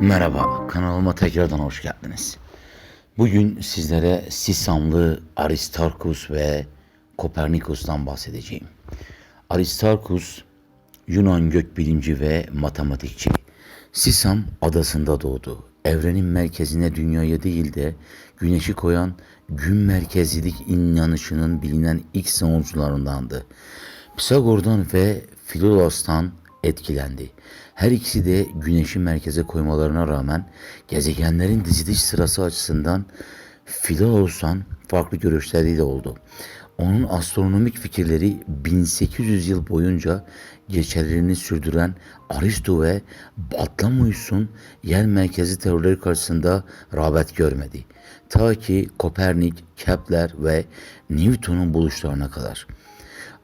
Merhaba, kanalıma tekrardan hoş geldiniz. Bugün sizlere Sisamlı Aristarkus ve Kopernikus'tan bahsedeceğim. Aristarkus, Yunan gökbilimci ve matematikçi. Sisam adasında doğdu. Evrenin merkezine dünyaya değil de güneşi koyan gün merkezlilik inanışının bilinen ilk savunucularındandı. Pisagor'dan ve Philolos'tan etkilendi. Her ikisi de güneşi merkeze koymalarına rağmen gezegenlerin diziliş sırası açısından Philolos'tan farklı görüşleri oldu. Onun astronomik fikirleri 1800 yıl boyunca geçerliliğini sürdüren Aristo ve Batlamyus'un yer merkezi teorileri karşısında rağbet görmedi. Ta ki Kopernik, Kepler ve Newton'un buluşlarına kadar.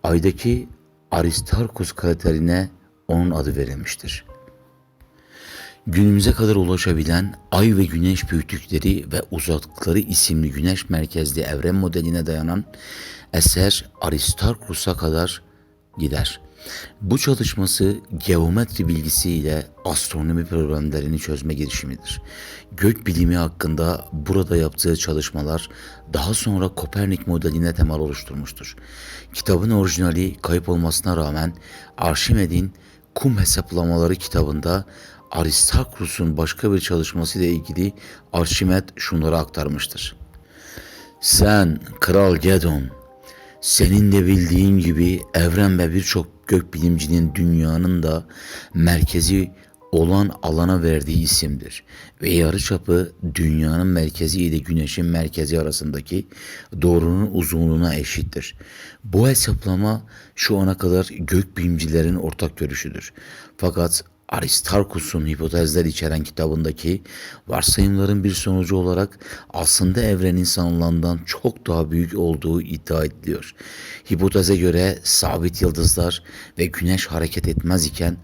Aydaki Aristarkus kraterine onun adı verilmiştir. Günümüze kadar ulaşabilen Ay ve Güneş büyüklükleri ve uzaklıkları isimli güneş merkezli evren modeline dayanan eser Aristarkus'a kadar gider. Bu çalışması geometri bilgisiyle astronomi problemlerini çözme girişimidir. Gök bilimi hakkında burada yaptığı çalışmalar daha sonra Kopernik modeline temel oluşturmuştur. Kitabın orijinali kayıp olmasına rağmen Arşimed'in kum hesaplamaları kitabında Aristarkus'un başka bir çalışması ile ilgili Arşimed şunları aktarmıştır. Sen Kral Gedon, senin de bildiğin gibi evren ve birçok gökbilimcinin dünyanın da merkezi olan alana verdiği isimdir ve yarıçapı dünyanın merkezi ile güneşin merkezi arasındaki doğrunun uzunluğuna eşittir. Bu hesaplama şu ana kadar gökbilimcilerin ortak görüşüdür. Fakat Aristarkus'un hipotezler içeren kitabındaki varsayımların bir sonucu olarak aslında evrenin sanılandan çok daha büyük olduğu iddia ediliyor. Hipoteze göre sabit yıldızlar ve güneş hareket etmez iken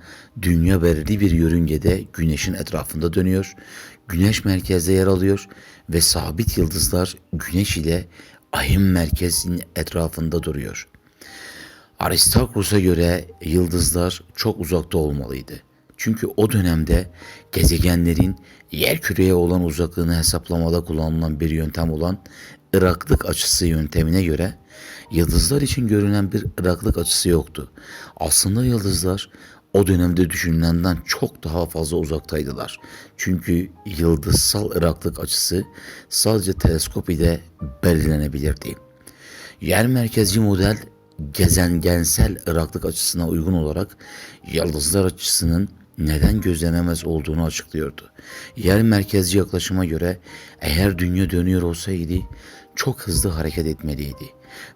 dünya belirli bir yörüngede güneşin etrafında dönüyor, güneş merkezde yer alıyor ve sabit yıldızlar güneş ile ayın merkezinin etrafında duruyor. Aristarkus'a göre yıldızlar çok uzakta olmalıydı. Çünkü o dönemde gezegenlerin yer küreye olan uzaklığını hesaplamada kullanılan bir yöntem olan ıraklık açısı yöntemine göre yıldızlar için görünen bir ıraklık açısı yoktu. Aslında yıldızlar o dönemde düşünülenden çok daha fazla uzaktaydılar. Çünkü yıldızsal ıraklık açısı sadece teleskop ile belirlenebilirdi. Yer merkezci model gezengensel ıraklık açısına uygun olarak yıldızlar açısının neden gözlenemez olduğunu açıklıyordu. Yer merkezci yaklaşıma göre eğer dünya dönüyor olsaydı çok hızlı hareket etmeliydi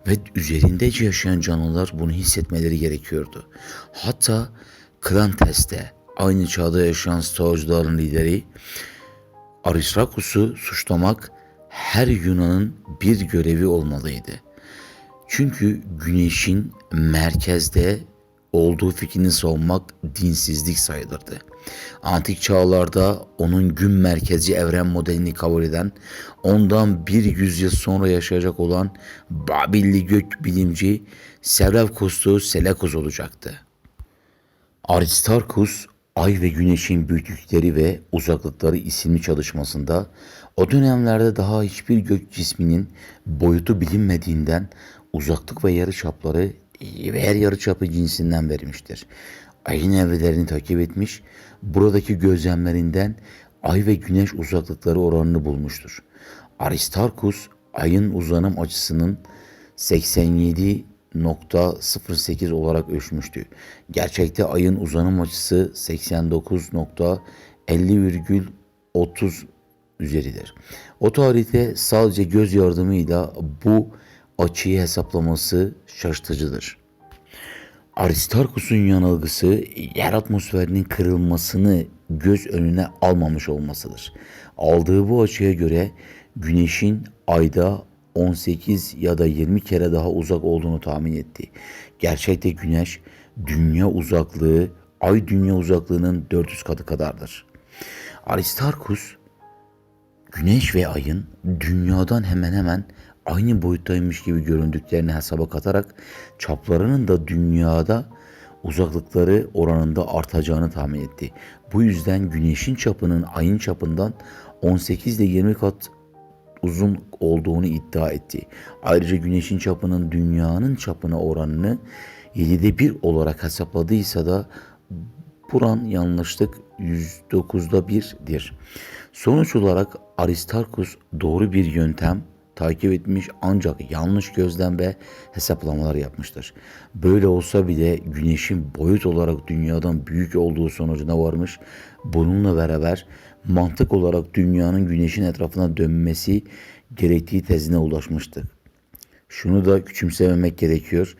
ve üzerindece yaşayan canlılar bunu hissetmeleri gerekiyordu. Hatta Klantes'te aynı çağda yaşayan stoacıların lideri Aristarkus'u suçlamak her Yunan'ın bir görevi olmalıydı. Çünkü güneşin merkezde olduğu fikrini savunmak dinsizlik sayılırdı. Antik çağlarda onun gün merkezci evren modelini kabul eden, ondan bir yüzyıl sonra yaşayacak olan Babilli gök bilimci Seleukus'tu Seleukus olacaktı. Aristarkus, Ay ve Güneş'in büyüklükleri ve uzaklıkları isimli çalışmasında o dönemlerde daha hiçbir gök cisminin boyutu bilinmediğinden uzaklık ve yarıçapları ve her yarıçapı cinsinden vermiştir. Ayın evrelerini takip etmiş, buradaki gözlemlerinden ay ve güneş uzaklıkları oranını bulmuştur. Aristarkus, ayın uzanım açısının 87.08 olarak ölçmüştü. Gerçekte ayın uzanım açısı 89.50,30 üzeridir. O tarihte sadece göz yardımıyla bu açıyı hesaplaması şaşırtıcıdır. Aristarkus'un yanılgısı yer atmosferinin kırılmasını göz önüne almamış olmasıdır. Aldığı bu açıya göre güneşin ayda 18 ya da 20 kere daha uzak olduğunu tahmin etti. Gerçekte güneş dünya uzaklığı ay dünya uzaklığının 400 katı kadardır. Aristarkus Güneş ve ayın dünyadan hemen hemen aynı boyuttaymış gibi göründüklerini hesaba katarak çaplarının da dünyada uzaklıkları oranında artacağını tahmin etti. Bu yüzden güneşin çapının ayın çapından 18 ile 20 kat uzun olduğunu iddia etti. Ayrıca güneşin çapının dünyanın çapına oranını 7'de 1 olarak hesapladıysa da Buran yanlışlık 109'da 1'dir. Sonuç olarak Aristarkus doğru bir yöntem takip etmiş ancak yanlış gözlem ve hesaplamalar yapmıştır. Böyle olsa bile güneşin boyut olarak dünyadan büyük olduğu sonucuna varmış. Bununla beraber mantık olarak dünyanın güneşin etrafına dönmesi gerektiği tezine ulaşmıştı. Şunu da küçümsememek gerekiyor.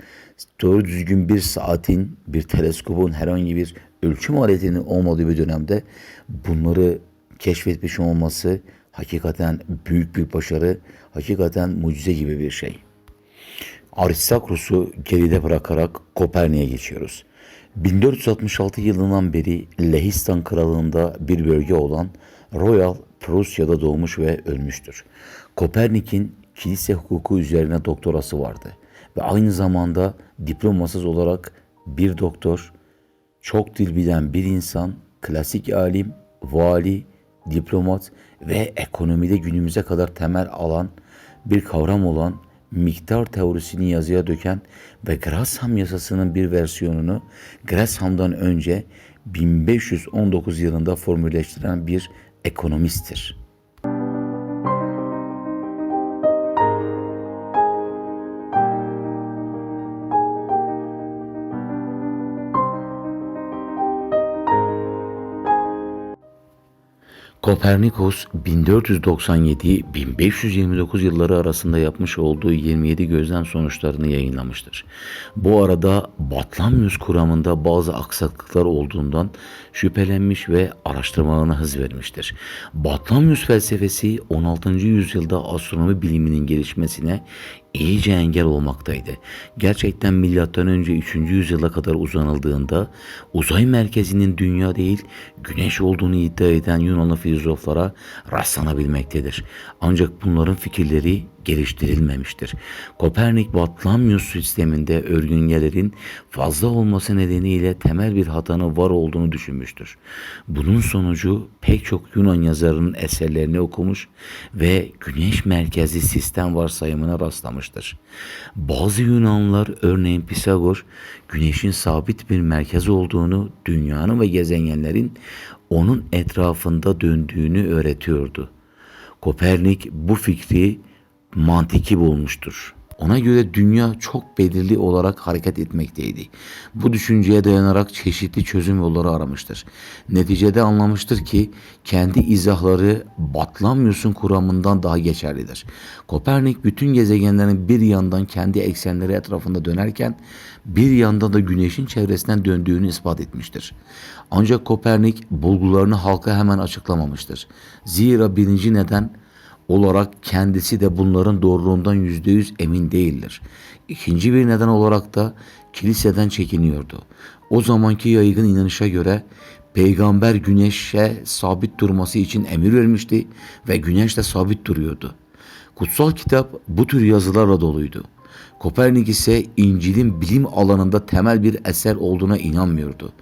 Doğru düzgün bir saatin, bir teleskopun herhangi bir ölçüm aletinin olmadığı bir dönemde bunları keşfetmiş olması hakikaten büyük bir başarı, hakikaten mucize gibi bir şey. Aristakros'u geride bırakarak Kopernik'e geçiyoruz. 1466 yılından beri Lehistan Krallığı'nda bir bölge olan Royal Prusya'da doğmuş ve ölmüştür. Kopernik'in kilise hukuku üzerine doktorası vardı ve aynı zamanda diplomasız olarak bir doktor, çok dil bilen bir insan, klasik alim, vali, diplomat ve ekonomide günümüze kadar temel alan bir kavram olan miktar teorisini yazıya döken ve Gresham yasasının bir versiyonunu Gresham'dan önce 1519 yılında formülleştiren bir ekonomisttir. Kopernikus 1497-1529 yılları arasında yapmış olduğu 27 gözlem sonuçlarını yayınlamıştır. Bu arada Batlamyus kuramında bazı aksaklıklar olduğundan şüphelenmiş ve araştırmalarına hız vermiştir. Batlamyus felsefesi 16. yüzyılda astronomi biliminin gelişmesine iyice engel olmaktaydı. Gerçekten milattan önce 3. yüzyıla kadar uzanıldığında uzay merkezinin dünya değil güneş olduğunu iddia eden Yunanlı filozoflara rastlanabilmektedir. Ancak bunların fikirleri geliştirilmemiştir. Kopernik Batlamyus sisteminde örgüngelerin fazla olması nedeniyle temel bir hatanın var olduğunu düşünmüştür. Bunun sonucu pek çok Yunan yazarının eserlerini okumuş ve güneş merkezli sistem varsayımına rastlamıştır. Bazı Yunanlılar örneğin Pisagor güneşin sabit bir merkez olduğunu, dünyanın ve gezegenlerin onun etrafında döndüğünü öğretiyordu. Kopernik bu fikri mantiki bulmuştur. Ona göre dünya çok belirli olarak hareket etmekteydi. Bu düşünceye dayanarak çeşitli çözüm yolları aramıştır. Neticede anlamıştır ki kendi izahları Batlamyus'un kuramından daha geçerlidir. Kopernik bütün gezegenlerin bir yandan kendi eksenleri etrafında dönerken bir yandan da güneşin çevresinden döndüğünü ispat etmiştir. Ancak Kopernik bulgularını halka hemen açıklamamıştır. Zira birinci neden olarak kendisi de bunların doğruluğundan yüzde yüz emin değildir. İkinci bir neden olarak da kiliseden çekiniyordu. O zamanki yaygın inanışa göre peygamber güneşe sabit durması için emir vermişti ve güneş de sabit duruyordu. Kutsal kitap bu tür yazılarla doluydu. Kopernik ise İncil'in bilim alanında temel bir eser olduğuna inanmıyordu.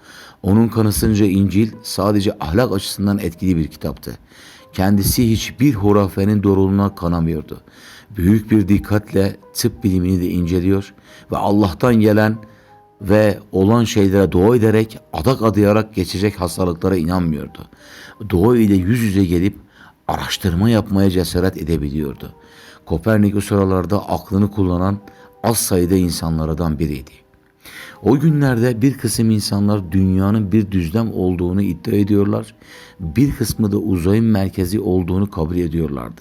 Onun kanısınca İncil sadece ahlak açısından etkili bir kitaptı. Kendisi hiçbir hurafenin doğruluğuna kanamıyordu. Büyük bir dikkatle tıp bilimini de inceliyor ve Allah'tan gelen ve olan şeylere dua ederek adak adayarak geçecek hastalıklara inanmıyordu. Doğa ile yüz yüze gelip araştırma yapmaya cesaret edebiliyordu. Kopernik o sıralarda aklını kullanan az sayıda insanlardan biriydi. O günlerde bir kısım insanlar dünyanın bir düzlem olduğunu iddia ediyorlar, bir kısmı da uzayın merkezi olduğunu kabul ediyorlardı.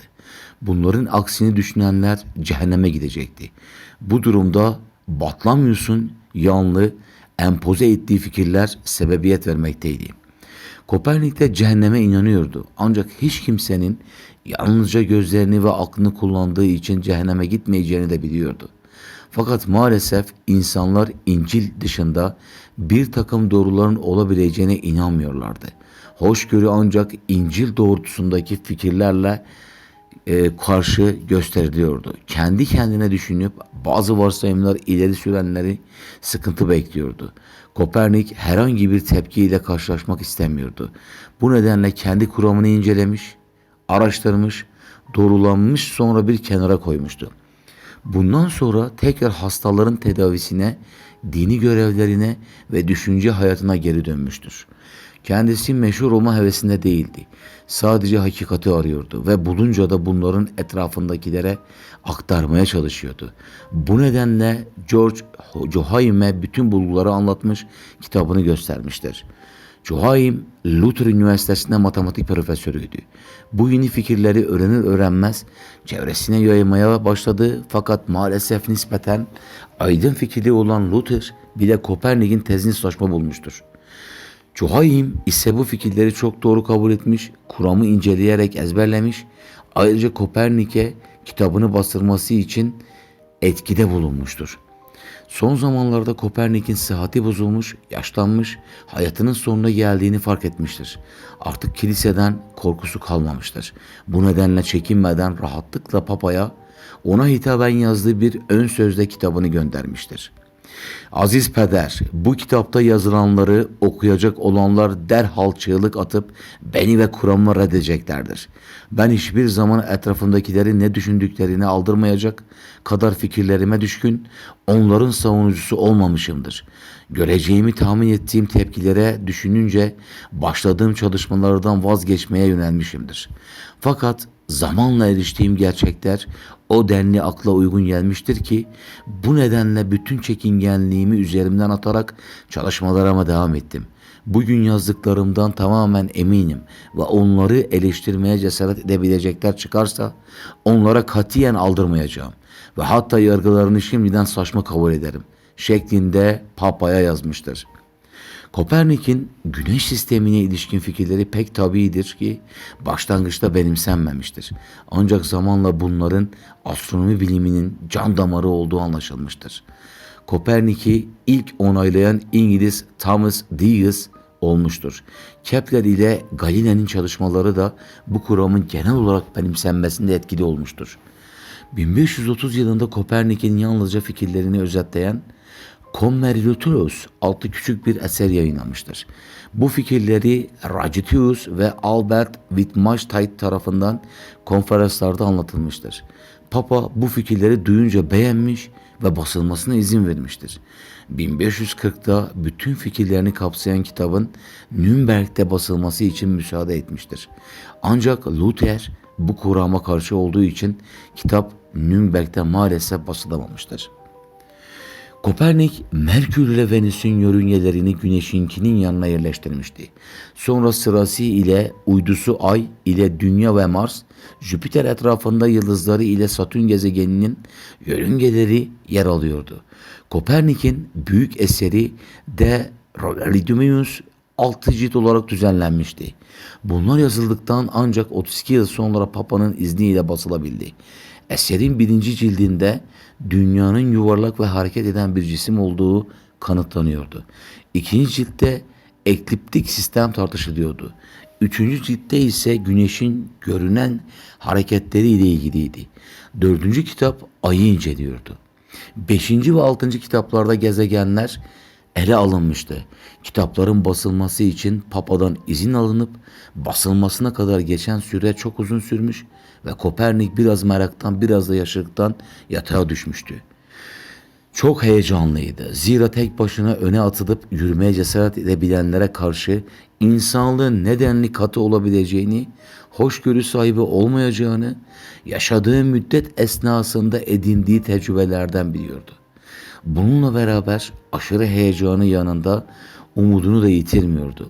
Bunların aksini düşünenler cehenneme gidecekti. Bu durumda Batlamyus'un yanlı, empoze ettiği fikirler sebebiyet vermekteydi. Kopernik de cehenneme inanıyordu. Ancak hiç kimsenin yalnızca gözlerini ve aklını kullandığı için cehenneme gitmeyeceğini de biliyordu. Fakat maalesef insanlar İncil dışında bir takım doğruların olabileceğine inanmıyorlardı. Hoşgörü ancak İncil doğrultusundaki fikirlerle e, karşı gösteriliyordu. Kendi kendine düşünüp bazı varsayımlar ileri sürenleri sıkıntı bekliyordu. Kopernik herhangi bir tepkiyle karşılaşmak istemiyordu. Bu nedenle kendi kuramını incelemiş, araştırmış, doğrulanmış sonra bir kenara koymuştu. Bundan sonra tekrar hastaların tedavisine, dini görevlerine ve düşünce hayatına geri dönmüştür. Kendisi meşhur olma hevesinde değildi. Sadece hakikati arıyordu ve bulunca da bunların etrafındakilere aktarmaya çalışıyordu. Bu nedenle George Johaim'e bütün bulguları anlatmış, kitabını göstermiştir. Joachim, Luther Üniversitesi'nde matematik profesörüydü. Bu yeni fikirleri öğrenir öğrenmez çevresine yaymaya başladı fakat maalesef nispeten aydın fikirli olan Luther bile Kopernik'in tezini saçma bulmuştur. Joachim ise bu fikirleri çok doğru kabul etmiş, kuramı inceleyerek ezberlemiş, ayrıca Kopernik'e kitabını bastırması için etkide bulunmuştur. Son zamanlarda Kopernik'in sıhhati bozulmuş, yaşlanmış, hayatının sonuna geldiğini fark etmiştir. Artık kiliseden korkusu kalmamıştır. Bu nedenle çekinmeden rahatlıkla papaya ona hitaben yazdığı bir ön sözde kitabını göndermiştir. Aziz peder, bu kitapta yazılanları okuyacak olanlar derhal çığlık atıp beni ve kuramı reddedeceklerdir. Ben hiçbir zaman etrafındakileri ne düşündüklerini aldırmayacak kadar fikirlerime düşkün, onların savunucusu olmamışımdır. Göreceğimi tahmin ettiğim tepkilere düşününce başladığım çalışmalardan vazgeçmeye yönelmişimdir. Fakat zamanla eriştiğim gerçekler o denli akla uygun gelmiştir ki bu nedenle bütün çekingenliğimi üzerimden atarak çalışmalarıma devam ettim. Bugün yazdıklarımdan tamamen eminim ve onları eleştirmeye cesaret edebilecekler çıkarsa onlara katiyen aldırmayacağım ve hatta yargılarını şimdiden saçma kabul ederim şeklinde Papa'ya yazmıştır. Kopernik'in güneş sistemine ilişkin fikirleri pek tabiidir ki başlangıçta benimsenmemiştir. Ancak zamanla bunların astronomi biliminin can damarı olduğu anlaşılmıştır. Kopernik'i ilk onaylayan İngiliz Thomas Digges olmuştur. Kepler ile Galile'nin çalışmaları da bu kuramın genel olarak benimsenmesinde etkili olmuştur. 1530 yılında Kopernik'in yalnızca fikirlerini özetleyen Conmerluturus adlı küçük bir eser yayınlamıştır. Bu fikirleri Ragitius ve Albert Wittgenstein tarafından konferanslarda anlatılmıştır. Papa bu fikirleri duyunca beğenmiş ve basılmasına izin vermiştir. 1540'da bütün fikirlerini kapsayan kitabın Nürnberg'de basılması için müsaade etmiştir. Ancak Luther bu kurama karşı olduğu için kitap Nürnberg'de maalesef basılamamıştır. Kopernik, Merkür ile Venüs'ün yörüngelerini Güneş'inkinin yanına yerleştirmişti. Sonra sırası ile uydusu Ay ile Dünya ve Mars, Jüpiter etrafında yıldızları ile Satürn gezegeninin yörüngeleri yer alıyordu. Kopernik'in büyük eseri De Revolutionibus 6 cilt olarak düzenlenmişti. Bunlar yazıldıktan ancak 32 yıl sonra Papa'nın izniyle basılabildi. Eserin birinci cildinde dünyanın yuvarlak ve hareket eden bir cisim olduğu kanıtlanıyordu. İkinci ciltte ekliptik sistem tartışılıyordu. Üçüncü ciltte ise güneşin görünen hareketleri ile ilgiliydi. Dördüncü kitap ayı inceliyordu. Beşinci ve altıncı kitaplarda gezegenler ele alınmıştı. Kitapların basılması için papadan izin alınıp basılmasına kadar geçen süre çok uzun sürmüş ve Kopernik biraz meraktan biraz da yaşlıktan yatağa düşmüştü. Çok heyecanlıydı. Zira tek başına öne atılıp yürümeye cesaret edebilenlere karşı insanlığın nedenli katı olabileceğini, hoşgörü sahibi olmayacağını, yaşadığı müddet esnasında edindiği tecrübelerden biliyordu. Bununla beraber aşırı heyecanı yanında umudunu da yitirmiyordu.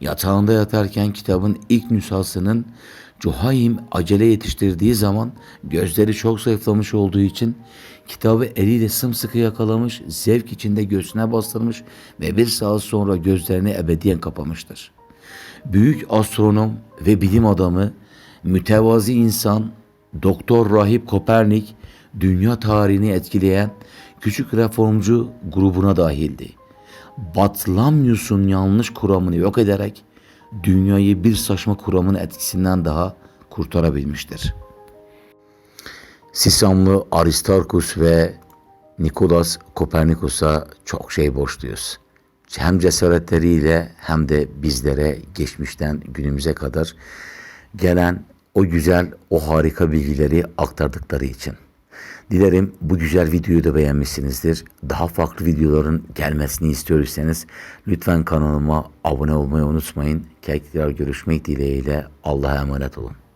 Yatağında yatarken kitabın ilk nüshasının Johaim acele yetiştirdiği zaman gözleri çok zayıflamış olduğu için kitabı eliyle sımsıkı yakalamış, zevk içinde göğsüne bastırmış ve bir saat sonra gözlerini ebediyen kapamıştır. Büyük astronom ve bilim adamı, mütevazi insan, Doktor Rahip Kopernik, dünya tarihini etkileyen küçük reformcu grubuna dahildi. Batlamyus'un yanlış kuramını yok ederek dünyayı bir saçma kuramın etkisinden daha kurtarabilmiştir.'' Sisamlı Aristarkus ve Nikolaus Kopernikus'a çok şey borçluyuz. Hem cesaretleriyle hem de bizlere geçmişten günümüze kadar gelen o güzel, o harika bilgileri aktardıkları için. Dilerim bu güzel videoyu da beğenmişsinizdir. Daha farklı videoların gelmesini istiyorsanız lütfen kanalıma abone olmayı unutmayın. Tekrar görüşmek dileğiyle Allah'a emanet olun.